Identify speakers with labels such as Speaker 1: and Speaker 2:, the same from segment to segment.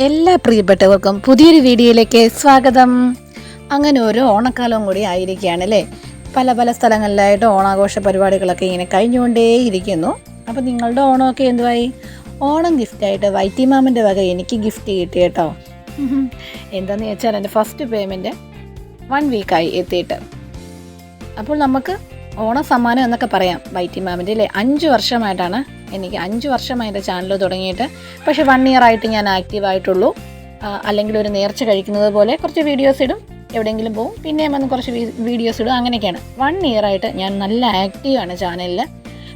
Speaker 1: എല്ലാ പ്രിയപ്പെട്ടവർക്കും പുതിയൊരു വീഡിയോയിലേക്ക് സ്വാഗതം. അങ്ങനെ ഒരു ഓണക്കാലവും കൂടി ആയിരിക്കുകയാണ് അല്ലേ? പല പല സ്ഥലങ്ങളിലായിട്ട് ഓണാഘോഷ പരിപാടികളൊക്കെ ഇങ്ങനെ കഴിഞ്ഞുകൊണ്ടേയിരിക്കുന്നു അപ്പോൾ നിങ്ങളുടെ ഓണമൊക്കെ എന്തുവായി? ഓണം ഗിഫ്റ്റായിട്ട് വൈറ്റി മാമന്റെ വക എനിക്ക് ഗിഫ്റ്റ് കിട്ടി കേട്ടോ. എന്താണെന്ന് വെച്ചാൽ എന്റെ ഫസ്റ്റ് പേയ്മെന്റ് വൺ വീക്കായി എത്തിയിട്ട്. അപ്പോൾ നമുക്ക് ഓണ സമ്മാനം എന്നൊക്കെ പറയാം വൈറ്റി മാമിന്റെ അല്ലേ? അഞ്ച് വർഷമായിട്ടാണ് എനിക്ക് അഞ്ച് വർഷമായി എന്റെ ചാനൽ തുടങ്ങിയിട്ട്. പക്ഷേ വൺ ഇയർ ആയിട്ട് ഞാൻ ആക്റ്റീവ് ആയിട്ടുള്ളൂ. അല്ലെങ്കിൽ ഒരു നേർച്ച കഴിക്കുന്നത് പോലെ കുറച്ച് വീഡിയോസ് ഇടും. എവിടെയെങ്കിലും പോകും പിന്നെ വന്ന് കുറച്ച് വീഡിയോസ് ഇടും. അങ്ങനെയൊക്കെയാണ്. വൺ ഇയർ ആയിട്ട് ഞാൻ നല്ല ആക്റ്റീവാണ് ചാനലിൽ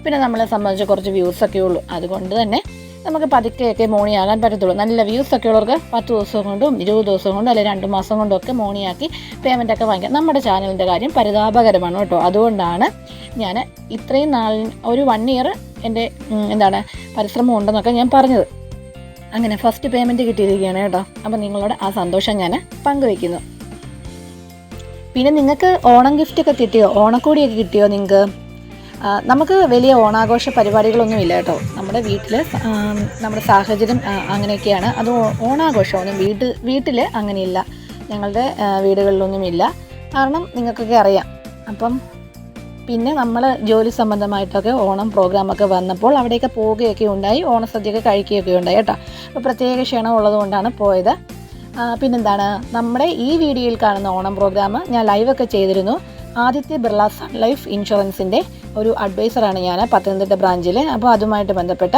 Speaker 1: പിന്നെ നമ്മളെ സംബന്ധിച്ച് കുറച്ച് വ്യൂസൊക്കെ ഉള്ളൂ. അതുകൊണ്ട് തന്നെ നമുക്ക് പതുക്കെയൊക്കെ മോണിയാകാൻ പറ്റത്തുള്ളൂ. നല്ല വ്യൂസ് ഒക്കെ ഉള്ളവർക്ക് പത്ത് ദിവസം കൊണ്ടും ഇരുപത് ദിവസം കൊണ്ടും അല്ലെങ്കിൽ രണ്ട് മാസം കൊണ്ടും ഒക്കെ മോണിയാക്കി പേയ്മെന്റ് ഒക്കെ വാങ്ങിക്കാം. നമ്മുടെ ചാനലിന്റെ കാര്യം പരിതാപകരമാണ് കേട്ടോ. അതുകൊണ്ടാണ് ഞാൻ ഇത്രയും നാളിൽ ഒരു വൺ ഇയർ എന്റെ എന്താണ് പരിശ്രമം ഉണ്ടെന്നൊക്കെ ഞാൻ പറഞ്ഞത്. അങ്ങനെ ഫസ്റ്റ് പേയ്മെന്റ് കിട്ടിയിരിക്കുകയാണ് കേട്ടോ. അപ്പം നിങ്ങളോട് ആ സന്തോഷം ഞാൻ പങ്കുവയ്ക്കുന്നു പിന്നെ നിങ്ങൾക്ക് ഓണം ഗിഫ്റ്റൊക്കെ കിട്ടിയോ? ഓണക്കോടിയൊക്കെ കിട്ടിയോ നിങ്ങൾക്ക്? നമുക്ക് വലിയ ഓണാഘോഷ പരിപാടികളൊന്നും ഇല്ല കേട്ടോ. നമ്മുടെ വീട്ടിൽ നമ്മുടെ സാഹചര്യം അങ്ങനെയൊക്കെയാണ്. അത് ഓണാഘോഷമൊന്നും വീട്ട് വീട്ടിൽ അങ്ങനെയില്ല. ഞങ്ങളുടെ വീടുകളിലൊന്നും വീടുകളിലൊന്നുമില്ല. കാരണം നിങ്ങൾക്കൊക്കെ അറിയാം. അപ്പം പിന്നെ നമ്മൾ ജോലി സംബന്ധമായിട്ടൊക്കെ ഓണം പ്രോഗ്രാമൊക്കെ വന്നപ്പോൾ അവിടെയൊക്കെ പോവുകയൊക്കെ ഉണ്ടായി. ഓണസദ്യയൊക്കെ കഴിക്കുകയൊക്കെ ഉണ്ടായി കേട്ടോ. അപ്പോൾ പ്രത്യേക ക്ഷണം ഉള്ളതുകൊണ്ടാണ് പോയത്. പിന്നെന്താണ്? നമ്മുടെ ഈ വീഡിയോയിൽ കാണുന്ന ഓണം പ്രോഗ്രാം ഞാൻ ലൈവൊക്കെ ചെയ്തിരുന്നു. ആദിത്യ ബിർള സൺ ലൈഫ് ഇൻഷുറൻസിന്റെ ഒരു അഡ്വൈസറാണ് ഞാൻ പത്തനംതിട്ട ബ്രാഞ്ചിൽ അപ്പോൾ അതുമായിട്ട് ബന്ധപ്പെട്ട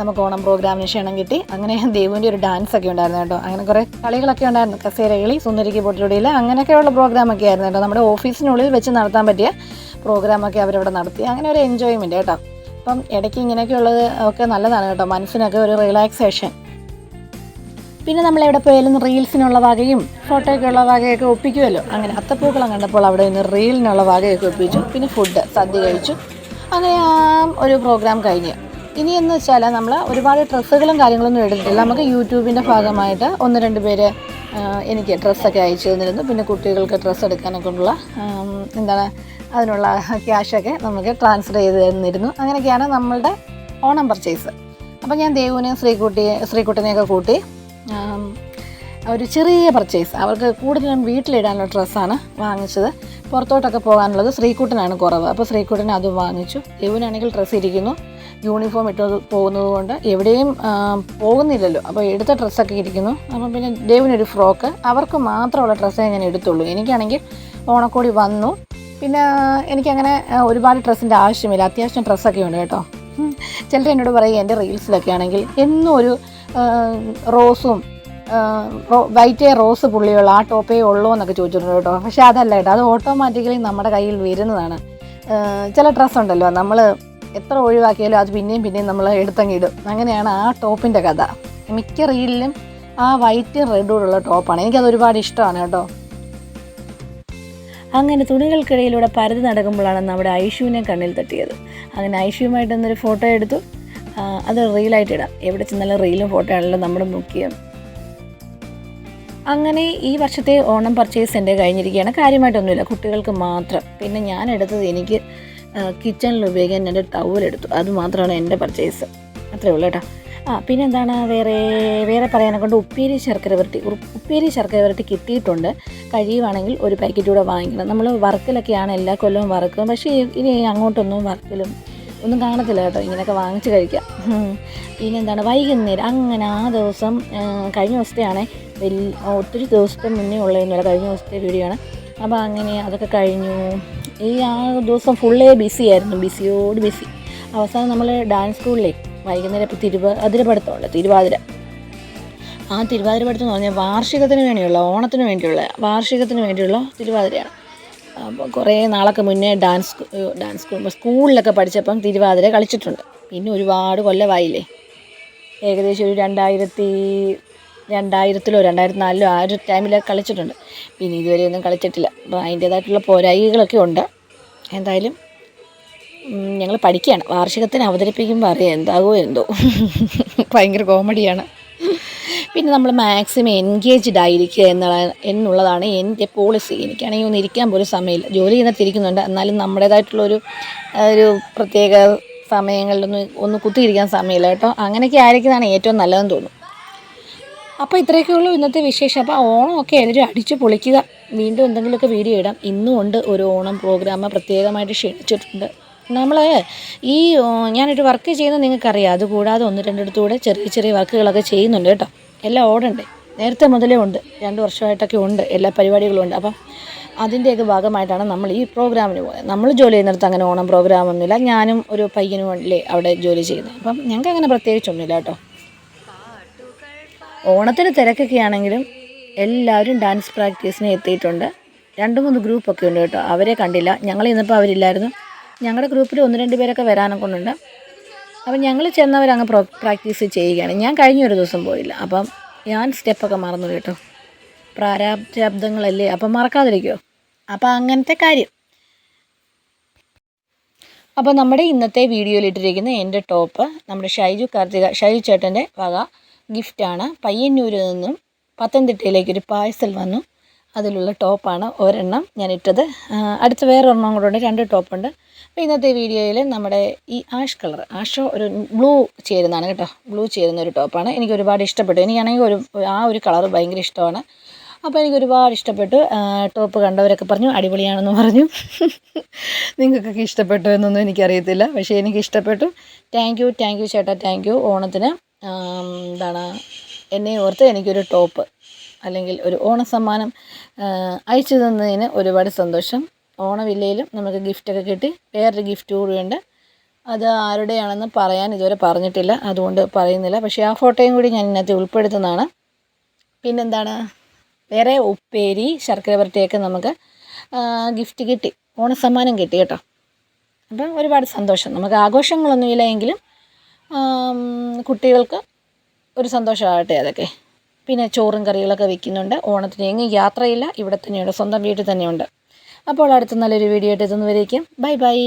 Speaker 1: നമുക്ക് ഓണം പ്രോഗ്രാമിന് ക്ഷണം കിട്ടി. അങ്ങനെ ദേവുവിന്റെ ഒരു ഡാൻസ് ഒക്കെ ഉണ്ടായിരുന്നു കേട്ടോ. അങ്ങനെ കുറേ കളികളൊക്കെ ഉണ്ടായിരുന്നു. കസേരകളി സുന്ദരിക്ക് പൊട്ടിലൊടിയിൽ അങ്ങനെയൊക്കെയുള്ള പ്രോഗ്രാമൊക്കെ ആയിരുന്നു കേട്ടോ. നമ്മുടെ ഓഫീസിനുള്ളിൽ വെച്ച് നടത്താൻ പറ്റിയ പ്രോഗ്രാമൊക്കെ അവരവിടെ നടത്തി. അങ്ങനെ ഒരു എൻജോയ്മെന്റ് കേട്ടോ അപ്പം ഇടയ്ക്ക് ഇങ്ങനെയൊക്കെ ഉള്ളത് ഒക്കെ നല്ലതാണ് കേട്ടോ. മനസ്സിനൊക്കെ ഒരു റിലാക്സേഷൻ പിന്നെ നമ്മൾ എവിടെ പോയാലും റീൽസിനുള്ള വകയും ഫോട്ടോയ്ക്കുള്ള വകയൊക്കെ ഒപ്പിക്കുമല്ലോ. അങ്ങനെ അത്തപ്പൂക്കളം കണ്ടപ്പോൾ അവിടെ നിന്ന് റീലിനുള്ള വകയൊക്കെ ഒപ്പിച്ചു. പിന്നെ ഫുഡ് സദ്യ കഴിച്ചു. അങ്ങനെ ആ ഒരു പ്രോഗ്രാം കഴിഞ്ഞ്. ഇനി എന്ന് വെച്ചാൽ നമ്മൾ ഒരുപാട് ഡ്രസ്സുകളും കാര്യങ്ങളൊന്നും എടുത്തിട്ടില്ല നമുക്ക് യൂട്യൂബിന്റെ ഭാഗമായിട്ട് ഒന്ന് രണ്ട് പേര് എനിക്ക് ഡ്രസ്സൊക്കെ അയച്ചു തന്നിരുന്നു. പിന്നെ കുട്ടികൾക്ക് ഡ്രസ്സ് എടുക്കാനൊക്കെ ഉള്ള എന്താണ് അതിനുള്ള ക്യാഷൊക്കെ നമുക്ക് ട്രാൻസ്ഫർ ചെയ്ത് തന്നിരുന്നു. അങ്ങനെയൊക്കെയാണ് നമ്മളുടെ ഓണം പർച്ചേസ് അപ്പോൾ ഞാൻ ദേവുവിനെയും ശ്രീകുട്ടിയെ ശ്രീകുട്ടനെയൊക്കെ കൂട്ടി ഒരു ചെറിയ പർച്ചേസ് അവർക്ക് കൂടുതലും വീട്ടിലിടാനുള്ള ഡ്രസ്സാണ് വാങ്ങിച്ചത്. പുറത്തോട്ടൊക്കെ പോകാനുള്ളത് ശ്രീകുട്ടനാണ് കുറവ്. അപ്പോൾ ശ്രീക്കുട്ടൻ അത് വാങ്ങിച്ചു. ദേവുവിനാണെങ്കിൽ ഡ്രസ്സ് ഇരിക്കുന്നു. യൂണിഫോം ഇട്ട് പോകുന്നത് കൊണ്ട് എവിടെയും പോകുന്നില്ലല്ലോ. അപ്പോൾ എടുത്ത ഡ്രസ്സൊക്കെ ഇരിക്കുന്നു. അപ്പം പിന്നെ ദേവിനൊരു ഫ്രോക്ക് അവർക്ക് മാത്രമുള്ള ഡ്രസ്സേ ഞാൻ എടുത്തുള്ളൂ. എനിക്കാണെങ്കിൽ ഓണക്കോടി വന്നു. പിന്നെ എനിക്കങ്ങനെ ഒരുപാട് ഡ്രസ്സിന്റെ ആവശ്യമില്ല. അത്യാവശ്യം ഡ്രസ്സൊക്കെ ഉണ്ട് കേട്ടോ. ചിലർ എന്നോട് പറയും എന്റെ റീൽസിലൊക്കെ ആണെങ്കിൽ എന്നും ഒരു റോസും വൈറ്റ് റോസ് പുള്ളിയുള്ള ആ ടോപ്പേ ഉള്ളൂ എന്നൊക്കെ ചോദിച്ചിട്ടുണ്ട് കേട്ടോ. പക്ഷേ അതല്ല കേട്ടോ അത് ഓട്ടോമാറ്റിക്കലി നമ്മുടെ കയ്യിൽ വരുന്നതാണ്. ചില ഡ്രസ്സ് ഉണ്ടല്ലോ നമ്മൾ എത്ര ഒഴിവാക്കിയാലും അത് പിന്നെയും പിന്നെയും നമ്മൾ എടുത്തങ്ങിടും അങ്ങനെയാണ് ആ ടോപ്പിന്റെ കഥ. മിക്ക റീലിലും ആ വൈറ്റും ഉള്ള ടോപ്പാണ്. എനിക്കത് ഒരുപാട് ഇഷ്ടമാണ് കേട്ടോ. അങ്ങനെ തുണികൾക്കിടയിലൂടെ പരതി നടക്കുമ്പോഴാണ് നമ്മുടെ ഐഷുവിനെ കണ്ണിൽ തട്ടിയത്. അങ്ങനെ ഐഷുവുമായിട്ട് എന്നൊരു ഫോട്ടോ എടുത്തു. അത് റീലായിട്ട് ഇടാം. എവിടെ ചെന്നാലും റീലും ഫോട്ടോ ആണല്ലോ നമ്മുടെ മുഖ്യം. അങ്ങനെ ഈ വർഷത്തെ ഓണം പർച്ചേസ് എന്റെ കഴിഞ്ഞിരിക്കുകയാണ്. കാര്യമായിട്ടൊന്നുമില്ല. കുട്ടികൾക്ക് മാത്രം. പിന്നെ ഞാൻ എടുത്തത് എനിക്ക് കിച്ചണിൽ ഉപയോഗിക്കാൻ എന്റെ ടവൽ എടുത്തു. അത് മാത്രമാണ് എന്റെ പർച്ചേസ് അത്രേ ഉള്ളൂ കേട്ടോ. ആ പിന്നെ എന്താണ് വേറെ വേറെ പറയാനെ കൊണ്ട് ഉപ്പേരി ശർക്കര വരട്ടി ഉപ്പേരി ശർക്കര വരട്ടി കിട്ടിയിട്ടുണ്ട്. കഴിയുവാണെങ്കിൽ ഒരു പാക്കറ്റ് കൂടെ വാങ്ങിക്കണം. നമ്മൾ വറുക്കലൊക്കെയാണ് എല്ലാ കൊല്ലവും വറുക്കും പക്ഷേ ഇനി അങ്ങോട്ടൊന്നും വറുക്കലും ഒന്നും കാണത്തില്ല കേട്ടോ. ഇങ്ങനെയൊക്കെ വാങ്ങിച്ച് കഴിക്കാം. പിന്നെ എന്താണ് വൈകുന്നേരം അങ്ങനെ ആ ദിവസം കഴിഞ്ഞ ദിവസത്തെയാണേ വലിയ ഒത്തിരി ദിവസത്തെ മുന്നേ ഉള്ളതെന്നല്ല കഴിഞ്ഞ ദിവസത്തെ വീഡിയോ ആണ്. അപ്പോൾ അങ്ങനെ അതൊക്കെ കഴിഞ്ഞു. ഈ ആ ദിവസം ഫുള്ളേ ബിസിയായിരുന്നു ബിസിയോട് ബിസി അവസാനം നമ്മൾ ഡാൻസ് സ്കൂളിലേ വൈകുന്നേരം ഇപ്പോൾ തിരുവാതിര പഠിത്തമുണ്ട് തിരുവാതിര. ആ തിരുവാതിര പഠിത്തം എന്ന് പറഞ്ഞാൽ വാർഷികത്തിന് വേണ്ടിയുള്ള ഓണത്തിന് വേണ്ടിയുള്ള വാർഷികത്തിന് വേണ്ടിയുള്ള തിരുവാതിരയാണ്. അപ്പോൾ കുറേ നാളൊക്കെ മുന്നേ ഡാൻസ് ഡാൻസ് സ്കൂൾ സ്കൂളിലൊക്കെ പഠിച്ചപ്പം തിരുവാതിര കളിച്ചിട്ടുണ്ട്. പിന്നെ ഒരുപാട് കൊല്ലമായില്ലേ? ഏകദേശം ഒരു രണ്ടായിരത്തി രണ്ടായിരത്തിലോ രണ്ടായിരത്തി നാലിലോ ആ ഒരു ടൈമിലൊക്കെ കളിച്ചിട്ടുണ്ട്. പിന്നെ ഇതുവരെ ഒന്നും കളിച്ചിട്ടില്ല. അപ്പോൾ അതിന്റേതായിട്ടുള്ള പോരായികളൊക്കെ ഉണ്ട്. എന്തായാലും ഞങ്ങൾ പഠിക്കുകയാണ് വാർഷികത്തിന് അവതരിപ്പിക്കുമ്പോൾ അറിയാം എന്താകുമോ എന്തോ. ഭയങ്കര കോമഡിയാണ്. പിന്നെ നമ്മൾ മാക്സിമം എൻഗേജ്ഡ് ആയിരിക്കുക എന്നുള്ള എന്നുള്ളതാണ് എന്റെ പോളിസി എനിക്കാണെങ്കിൽ ഒന്ന് ഇരിക്കാൻ പോലും സമയമില്ല. ജോലി ചെയ്യുന്നിടത്ത് ഇരിക്കുന്നുണ്ട് എന്നാലും നമ്മുടേതായിട്ടുള്ളൊരു ഒരു പ്രത്യേക സമയങ്ങളിലൊന്നും ഒന്ന് കുത്തിയിരിക്കാൻ സമയമില്ല കേട്ടോ. അങ്ങനെയൊക്കെ ആയിരിക്കുന്നതാണ് ഏറ്റവും നല്ലതെന്ന് തോന്നുന്നു. അപ്പോൾ ഇത്രയൊക്കെ ഉള്ളൂ ഇന്നത്തെ വിശേഷം. അപ്പോൾ ഓണമൊക്കെ എല്ലാവരും അടിച്ചു പൊളിക്കുക. വീണ്ടും എന്തെങ്കിലുമൊക്കെ വീഡിയോ ഇടാം. ഇന്നും ഉണ്ട് ഒരു ഓണം പ്രോഗ്രാം പ്രത്യേകമായിട്ട് ക്ഷണിച്ചിട്ടുണ്ട്. നമ്മൾ ഈ ഞാനൊരു വർക്ക് ചെയ്യുന്നത് നിങ്ങൾക്കറിയാം. അതുകൂടാതെ ഒന്ന് രണ്ടിടത്തൂടെ ചെറിയ ചെറിയ വർക്കുകളൊക്കെ ചെയ്യുന്നുണ്ട് കേട്ടോ. എല്ലാം ഓടണ്ടേ നേരത്തെ മുതലേ ഉണ്ട്. രണ്ട് വർഷമായിട്ടൊക്കെ ഉണ്ട്. എല്ലാ പരിപാടികളും ഉണ്ട്. അപ്പം അതിന്റെയൊക്കെ ഭാഗമായിട്ടാണ് നമ്മൾ ഈ പ്രോഗ്രാമിന് പോയത്. നമ്മൾ ജോലി ചെയ്യുന്നിടത്ത് അങ്ങനെ ഓണം പ്രോഗ്രാമൊന്നുമില്ല ഞാനും ഒരു പയ്യനും അല്ലേ അവിടെ ജോലി ചെയ്യുന്നത്. അപ്പം ഞങ്ങൾക്ക് അങ്ങനെ പ്രത്യേകിച്ചൊന്നുമില്ല കേട്ടോ. ഓണത്തിന് തിരക്കൊക്കെ ആണെങ്കിലും എല്ലാവരും ഡാൻസ് പ്രാക്ടീസിന് എത്തിയിട്ടുണ്ട്. രണ്ട് മൂന്ന് ഗ്രൂപ്പൊക്കെ ഉണ്ട് കേട്ടോ. അവരെ കണ്ടില്ല. ഞങ്ങൾ ഇന്നിപ്പോൾ അവരില്ലായിരുന്നു. ഞങ്ങളുടെ ഗ്രൂപ്പിൽ ഒന്ന് രണ്ട് പേരൊക്കെ വരാനൊക്കെ ഉണ്ട് അപ്പം ഞങ്ങൾ ചെന്നവരങ്ങ് പ്രോ പ്രാക്ടീസ് ചെയ്യുകയാണ്. ഞാൻ കഴിഞ്ഞ ഒരു ദിവസം പോയില്ല. അപ്പം ഞാൻ സ്റ്റെപ്പൊക്കെ മറന്നു കേട്ടോ. പ്രാരാബ്ദങ്ങളല്ലേ? അപ്പം മറക്കാതിരിക്കുമോ അപ്പം അങ്ങനത്തെ കാര്യം. അപ്പോൾ നമ്മുടെ ഇന്നത്തെ വീഡിയോയിൽ ഇട്ടിരിക്കുന്ന എന്റെ ടോപ്പ് നമ്മുടെ ഷൈജു കാർത്തിക ഷൈജു ചേട്ടന്റെ വക ഗിഫ്റ്റാണ്. പയ്യന്നൂരിൽ നിന്നും പത്തനംതിട്ടയിലേക്ക് ഒരു പാഴ്സൽ വന്നു. അതിലുള്ള ടോപ്പാണ് ഒരെണ്ണം ഞാൻ ഇട്ടത് അടുത്ത വേറെ ഒരെണ്ണം കൂടെ ഉണ്ട്. രണ്ട് ടോപ്പുണ്ട്. അപ്പോൾ ഇന്നത്തെ വീഡിയോയിൽ നമ്മുടെ ഈ ആഷ് കളർ ആഷോ ഒരു ബ്ലൂ ചേരുന്നതാണ് കേട്ടോ. ബ്ലൂ ചേരുന്ന ഒരു ടോപ്പാണ്. എനിക്ക് ഒരുപാട് ഇഷ്ടപ്പെട്ടു. എനിക്കാണെങ്കിൽ ഒരു ആ ഒരു കളർ ഭയങ്കര ഇഷ്ടമാണ്. അപ്പോൾ എനിക്ക് ഒരുപാട് ഇഷ്ടപ്പെട്ടു. ടോപ്പ് കണ്ടവരൊക്കെ പറഞ്ഞു അടിപൊളിയാണെന്ന് പറഞ്ഞു. നിങ്ങൾക്കൊക്കെ ഇഷ്ടപ്പെട്ടു എന്നൊന്നും എനിക്കറിയത്തില്ല. പക്ഷേ എനിക്ക് ഇഷ്ടപ്പെട്ടു. താങ്ക് യു താങ്ക് യു ചേട്ടാ താങ്ക് യു ഓണത്തിന് എന്താണ് എന്നെ ഓർത്ത് എനിക്കൊരു ടോപ്പ്. അല്ലെങ്കിൽ ഒരു ഓണസമ്മാനം സമ്മാനം അയച്ചു തന്നതിന് ഒരുപാട് സന്തോഷം. ഓണവില്ലയിലും നമുക്ക് ഗിഫ്റ്റൊക്കെ കിട്ടി. വേറൊരു ഗിഫ്റ്റ് കൂടിയുണ്ട് അത് ആരുടെയാണെന്ന് പറയാൻ ഇതുവരെ പറഞ്ഞിട്ടില്ല. അതുകൊണ്ട് പറയുന്നില്ല. പക്ഷേ ആ ഫോട്ടോയും കൂടി ഞാൻ ഇന്നത്തെ ഉൾപ്പെടുത്തുന്നതാണ്. പിന്നെന്താണ്? വേറെ ഉപ്പേരി ശർക്കര വരട്ടിയൊക്കെ നമുക്ക് ഗിഫ്റ്റ് കിട്ടി. ഓണസമ്മാനം കിട്ടി കേട്ടോ. അപ്പം ഒരുപാട് സന്തോഷം. നമുക്ക് ആഘോഷങ്ങളൊന്നുമില്ല എങ്കിലും കുട്ടികൾക്ക് ഒരു സന്തോഷമാകട്ടെ അതൊക്കെ. പിന്നെ ചോറും കറികളൊക്കെ വെക്കുന്നുണ്ട്. ഓണത്തിന് എങ്ങും യാത്രയില്ല. ഇവിടെ തന്നെയുണ്ട് സ്വന്തം വീട്ടിൽ തന്നെയുണ്ട്. അപ്പോൾ അടുത്ത നല്ലൊരു വീഡിയോ ആയിട്ട് എത്തുന്നവരേക്കും ബൈ ബൈ